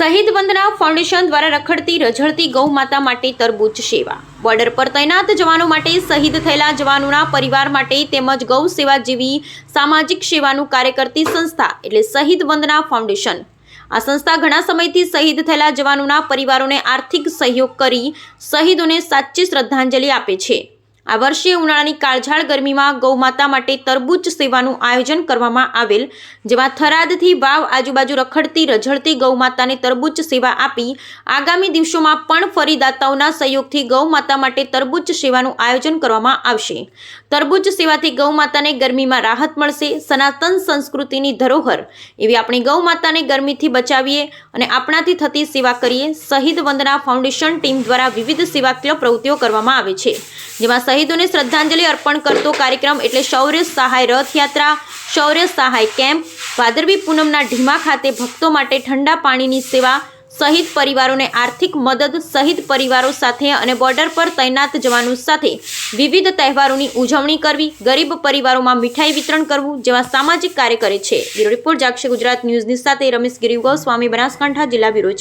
શહીદ વંદના ફાઉન્ડેશન દ્વારા રખડતી, રઝળતી ગૌ માતા માટે તરબૂચ સેવા. બોર્ડર પર તૈનાત જવાનો માટે શહીદ થયેલા જવાનોના પરિવાર માટે તેમજ ગૌ સેવા જેવી સામાજિક સેવાનું કાર્ય કરતી સંસ્થા એટલે શહીદ વંદના ફાઉન્ડેશન. આ સંસ્થા ઘણા સમયથી શહીદ થયેલા જવાનોના પરિવારોને આર્થિક સહયોગ કરી શહીદોને સાચી શ્રદ્ધાંજલિ આપે છે. આ વર્ષે ઉનાળાની કાળઝાળ ગરમીમાં ગૌ માતા માટે તરબૂચ સેવાનું આયોજન કરવામાં આવેલ, જેમાં થરાદથી વાવ આજુબાજુ રખડતી, રઝળતી ગૌ માતાને તરબૂચ સેવા આપી આગામી દિવસોમાં પણ ફરી દાતાઓના સહયોગથી ગૌ માતા માટે તરબૂચ સેવાનું આયોજન કરવામાં આવશે. તરબૂચ સેવાથી ગૌ માતાને ગરમીમાં રાહત મળશે, સનાતન સંસ્કૃતિની ધરોહર. એવી આપણી ગૌ માતાને ગરમીથી બચાવીએ અને આપણાથી થતી સેવા કરીએ, શહીદ વંદના ફાઉન્ડેશન ટીમ દ્વારા વિવિધ સેવાકીય પ્રવૃત્તિઓ કરવામાં આવે છે, જેમાં શહીદોને શ્રદ્ધાંજલિ અર્પણ કરતો કાર્યક્રમ એટલે શૌર્ય સહાય રથયાત્રા, શૌર્ય સહાય કેમ્પ ભાદરવી પૂનમના ઢીમા ખાતે ભક્તો માટે ઠંડા પાણીની સેવા, શહીદ પરિવારોને આર્થિક મદદ, શહીદ પરિવારો સાથે અને બોર્ડર પર તૈનાત જવાનો સાથે વિવિધ તહેવારોની ઉજવણી કરવી, ગરીબ પરિવારોમાં મીઠાઈ વિતરણ કરવું જેવા સામાજિક કાર્ય કરે છે. બ્યુરો રિપોર્ટ જાગશે ગુજરાત ન્યૂઝની સાથે. રમેશ ગિરી ગોસ્વામી, બનાસકાંઠા જિલ્લા બ્યુરો